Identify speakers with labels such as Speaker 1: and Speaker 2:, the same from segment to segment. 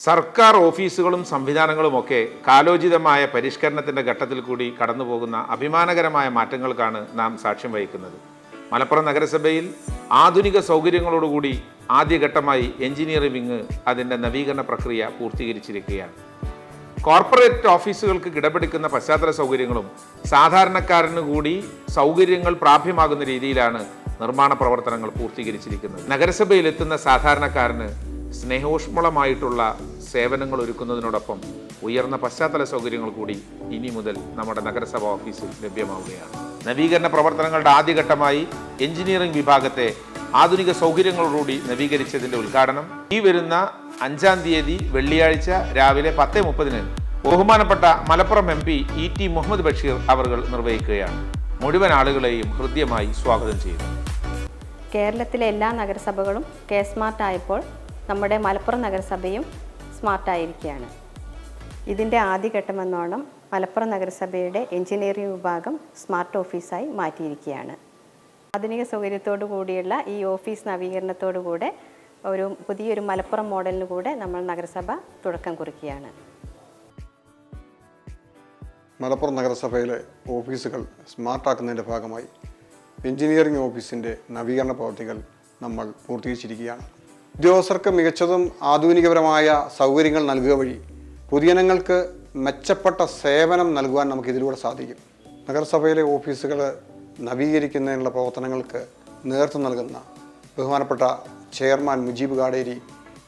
Speaker 1: സർക്കാർ ഓഫീസുകളും സംവിധാനങ്ങളുമൊക്കെ കാലോചിതമായ പരിഷ്കരണത്തിന്റെ ഘട്ടത്തിൽ കൂടി കടന്നുപോകുന്ന അഭിമാനകരമായ മാറ്റങ്ങൾക്കാണ് നാം സാക്ഷ്യം വഹിക്കുന്നത്. മലപ്പുറം നഗരസഭയിൽ ആധുനിക സൗകര്യങ്ങളോടുകൂടി ആദ്യഘട്ടമായി എഞ്ചിനീയറിംഗ് അതിന്റെ നവീകരണ പ്രക്രിയ പൂർത്തീകരിച്ചിരിക്കുകയാണ്. കോർപ്പറേറ്റ് ഓഫീസുകൾക്ക് കിടപിടിക്കുന്ന പശ്ചാത്തല സൗകര്യങ്ങളും സാധാരണക്കാരന് കൂടി സൗകര്യങ്ങൾ പ്രാപ്യമാകുന്ന രീതിയിലാണ് നിർമ്മാണ പ്രവർത്തനങ്ങൾ പൂർത്തീകരിച്ചിരിക്കുന്നത്. നഗരസഭയിലെത്തുന്ന സാധാരണക്കാരന് സ്നേഹോഷ്മളമായിട്ടുള്ള സേവനങ്ങൾ ഒരുക്കുന്നതിനോടൊപ്പം ഉയർന്ന പശ്ചാത്തല സൗകര്യങ്ങൾ കൂടി ഇനി മുതൽ നമ്മുടെ നഗരസഭ ഓഫീസിൽ ലഭ്യമാവുകയാണ്. നവീകരണ പ്രവർത്തനങ്ങളുടെ ആദ്യഘട്ടമായി എഞ്ചിനീയറിംഗ് വിഭാഗത്തെ ആധുനിക സൗകര്യങ്ങളോടുകൂടി നവീകരിച്ചതിന്റെ ഉദ്ഘാടനം. ഈ വരുന്ന അഞ്ചാം തീയതി വെള്ളിയാഴ്ച രാവിലെ പത്ത് മുപ്പതിന് ബഹുമാനപ്പെട്ട Malappuram M P E T Muhammad Basheer അവർകൾ നിർവഹിക്കുകയാണ്. മുഴുവൻ ആളുകളെയും ഹൃദ്യമായി സ്വാഗതം ചെയ്യുന്നു.
Speaker 2: കേരളത്തിലെ എല്ലാ നഗരസഭകളും കെ സ്മാർട്ട് ആയപ്പോൾ നമ്മുടെ മലപ്പുറം നഗരസഭയും സ്മാർട്ടായിരിക്കുകയാണ് ഇതിന്റെ ആദ്യഘട്ടമെന്നോണം മലപ്പുറം നഗരസഭയുടെ എഞ്ചിനീയറിംഗ് വിഭാഗം സ്മാർട്ട് ഓഫീസായി മാറ്റിയിരിക്കുകയാണ്. ആധുനിക സൗകര്യത്തോടു കൂടിയുള്ള ഈ ഓഫീസ് നവീകരണത്തോടു കൂടെ ഒരു പുതിയൊരു മലപ്പുറം മോഡലിന് കൂടെ നമ്മൾ നഗരസഭ തുടക്കം കുറിക്കുകയാണ്.
Speaker 3: മലപ്പുറം നഗരസഭയിലെ ഓഫീസുകൾ സ്മാർട്ടാക്കുന്നതിന്റെ ഭാഗമായി എഞ്ചിനീയറിംഗ് ഓഫീസിന്റെ നവീകരണ പ്രവൃത്തികൾ നമ്മൾ പൂർത്തീകരിച്ചിരിക്കുകയാണ്. ഉദ്യോഗസ്ഥർക്ക് മികച്ചതും ആധുനികപരമായ സൗകര്യങ്ങൾ നൽകുക വഴി പൊതുജനങ്ങൾക്ക് മെച്ചപ്പെട്ട സേവനം നൽകുവാൻ നമുക്ക് ഇതിലൂടെ സാധിക്കും. നഗരസഭയിലെ ഓഫീസുകൾ നവീകരിക്കുന്നതിനുള്ള പ്രവർത്തനങ്ങൾക്ക് നേതൃത്വം നൽകുന്ന ബഹുമാനപ്പെട്ട ചെയർമാൻ മുജീബ് ഗാഡേരി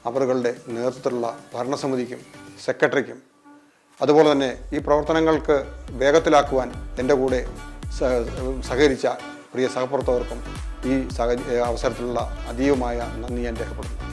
Speaker 3: അവറുകളുടെ നേതൃത്വത്തിലുള്ള ഭരണസമിതിക്കും സെക്രട്ടറിക്കും അതുപോലെ തന്നെ ഈ പ്രവർത്തനങ്ങൾക്ക് വേഗത്തിലാക്കുവാൻ എന്റെ കൂടെ സഹകരിച്ച പ്രിയ സഹപ്രവർത്തകർക്കും ഈ സാഹചര്യ അവസരത്തിലുള്ള അതീവമായ നന്ദി ഞാൻ രേഖപ്പെടുത്തുന്നു.